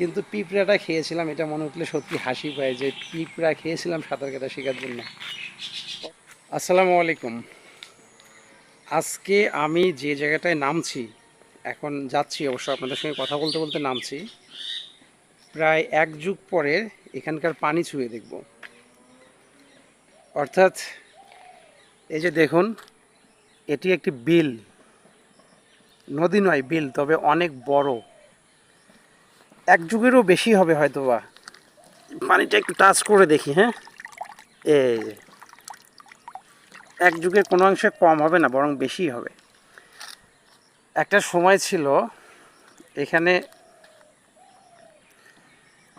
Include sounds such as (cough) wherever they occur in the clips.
কিন্তু পিঁপড়াটা খেয়েছিলাম, এটা মনে উঠলে সত্যি হাসি পায় যে পিঁপড়া খেয়েছিলাম সাঁতার কাটা শেখার জন্য। আসসালামু আলাইকুম। আজকে আমি যে জায়গাটায় নামছি, এখন যাচ্ছি অবশ্য আপনাদের সঙ্গে কথা বলতে বলতে নামছি, প্রায় এক যুগ পরে এখানকার পানি ছুঁয়ে দেখব। অর্থাৎ এই যে দেখুন, এটি একটি বিল। নদী নয়, বিল, তবে অনেক বড়। এক যুগেরও বেশি হবে হয়তো বা পানিটা একটু টাচ করে দেখি হ্যাঁ? এই যে। এক যুগের কোনো অংশে কম হবে না, বরং বেশি হবে। একটা সময় ছিল, এখানে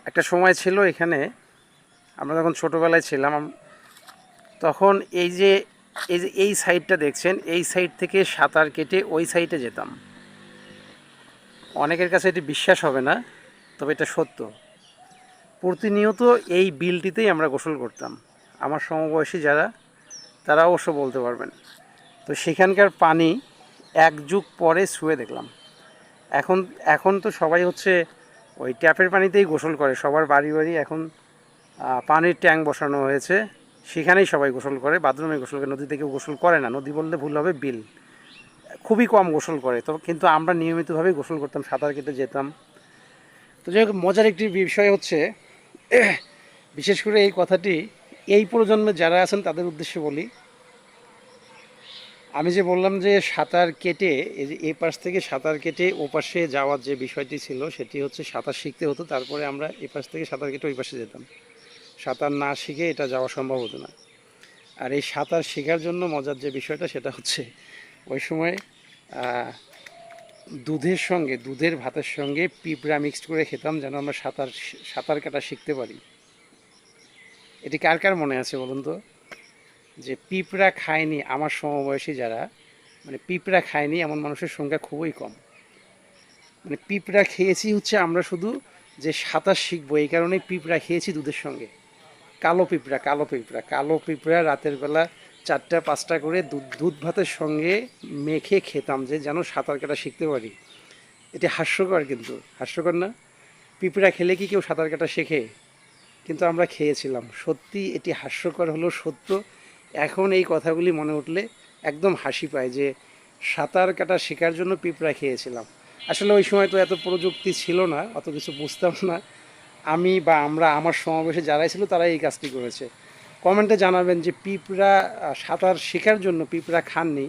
একটা সময় ছিল এখানে, আমরা যখন ছোটোবেলায় ছিলাম, তখন এই যে এই যে এই সাইডটা দেখছেন, এই সাইড থেকে সাঁতার কেটে ওই সাইডে যেতাম। অনেকের কাছে এটি বিশ্বাস হবে না। তবে এটা সত্য। প্রতিনিয়ত এই বিলটিতেই আমরা গোসল করতাম। আমার সমবয়সী যারা, তারা অবশ্য বলতে পারবেন। তো সেখানকার পানি এক যুগ পরে শুয়ে দেখলাম। এখন এখন তো সবাই হচ্ছে ওই ট্যাপের পানিতেই গোসল করে। সবার বাড়ি বাড়ি এখন পানির ট্যাঙ্ক বসানো হয়েছে। সেখানেই সবাই গোসল করে। বাথরুমে গোসল করে। নদীতে কেউ গোসল করে না। নদী বললে ভুল হবে, বিল। খুবই কম গোসল করে। তবে কিন্তু আমরা নিয়মিতভাবেই গোসল করতাম, সাঁতার কেটে যেতাম। তো যাই হোক, মজার একটি বিষয় হচ্ছে, (clears throat) বিশেষ করে এই কথাটি এই প্রজন্মে যারা আছেন তাদের উদ্দেশ্যে বলি। আমি যে বললাম যে সাঁতার কেটে, এই যে পাশ থেকে সাঁতার কেটে ও পাশে যাওয়ার যে বিষয়টি ছিল, সেটি হচ্ছে সাঁতার শিখতে হতো, তারপরে আমরা এই পাশ থেকে সাঁতার কেটে ওই পাশে যেতাম। সাঁতার না শিখে এটা যাওয়া সম্ভব হতো না। আর এই সাঁতার শেখার জন্য মজার যে বিষয়টা, সেটা হচ্ছে ওই সময় দুধের সঙ্গে, দুধের ভাতের সঙ্গে পিঁপড়া মিক্সড করে খেতাম যেন আমরা সাঁতার সাঁতার কাটা শিখতে পারি। এটি কার কার মনে আছে বলুন তো? যে পিঁপড়া খায়নি আমার সমবয়সী যারা মানে পিঁপড়া খায়নি এমন মানুষের সংখ্যা খুবই কম। মানে পিঁপড়া খেয়েছি হচ্ছে আমরা শুধু যে সাঁতার শিখব, এই কারণে পিঁপড়া খেয়েছি দুধের সঙ্গে। কালো পিঁপড়া কালো পিঁপড়া কালো পিঁপড়া রাতের বেলা চারটা, পাঁচটা করে দুধ দুধ ভাতের সঙ্গে মেখে খেতাম যে যেন সাঁতার কাটা শিখতে পারি। এটি হাস্যকর কিন্তু, হাস্যকর না? পিঁপড়া খেলে কি কেউ সাঁতার কাটা শেখে? কিন্তু আমরা খেয়েছিলাম। সত্যি এটি হাস্যকর হলো সত্য। এখন এই কথাগুলি মনে উঠলে একদম হাসি পায় যে সাঁতার কাটা শেখার জন্য পিঁপড়া খেয়েছিলাম। আসলে ওই সময় তো এত প্রযুক্তি ছিল না, অত কিছু বুঝতাম না। আমি বা আমরা, আমার সমাবেশে যারাই ছিল তারাই এই কাজটি করেছে। কমেন্টে জানাবেন যে পিঁপড়া সাঁতার শেখার জন্য পিঁপড়া খাননি।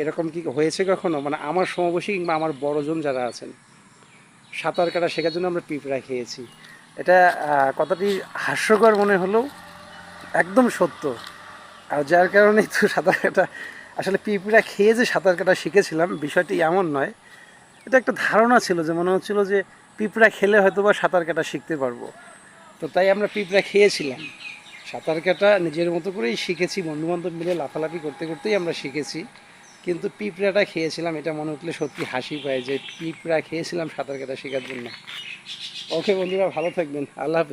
এরকম কি হয়েছে কখনো? মানে আমার সমবয়সী কিংবা আমার বড়জন যারা আছেন, সাঁতার কাটা শেখার জন্য আমরা পিঁপড়া খেয়েছি। এটা কথাটি হাস্যকর মনে হলেও একদম সত্য। আর যার কারণেই তো সাঁতার কাটা, আসলে পিঁপড়া খেয়ে যে সাঁতার কাটা শিখেছিলাম, বিষয়টি এমন নয়। এটা একটা ধারণা ছিল যে, মনে হচ্ছিল যে পিঁপড়া খেলে হয়তো বা সাঁতার কাটা শিখতে পারব। তো তাই আমরা পিঁপড়া খেয়েছিলাম। সাঁতার কাটা নিজের মতো করেই শিখেছি, বন্ধুবান্ধব মিলে লাফালাফি করতে করতেই আমরা শিখেছি। কিন্তু পিঁপড়াটা খেয়েছিলাম, এটা মনে উঠলে সত্যি হাসি পায় যে পিঁপড়া খেয়েছিলাম সাঁতার কাটা শেখার জন্য। ওকে বন্ধুরা, ভালো থাকবেন। আল্লাহ হাফেজ।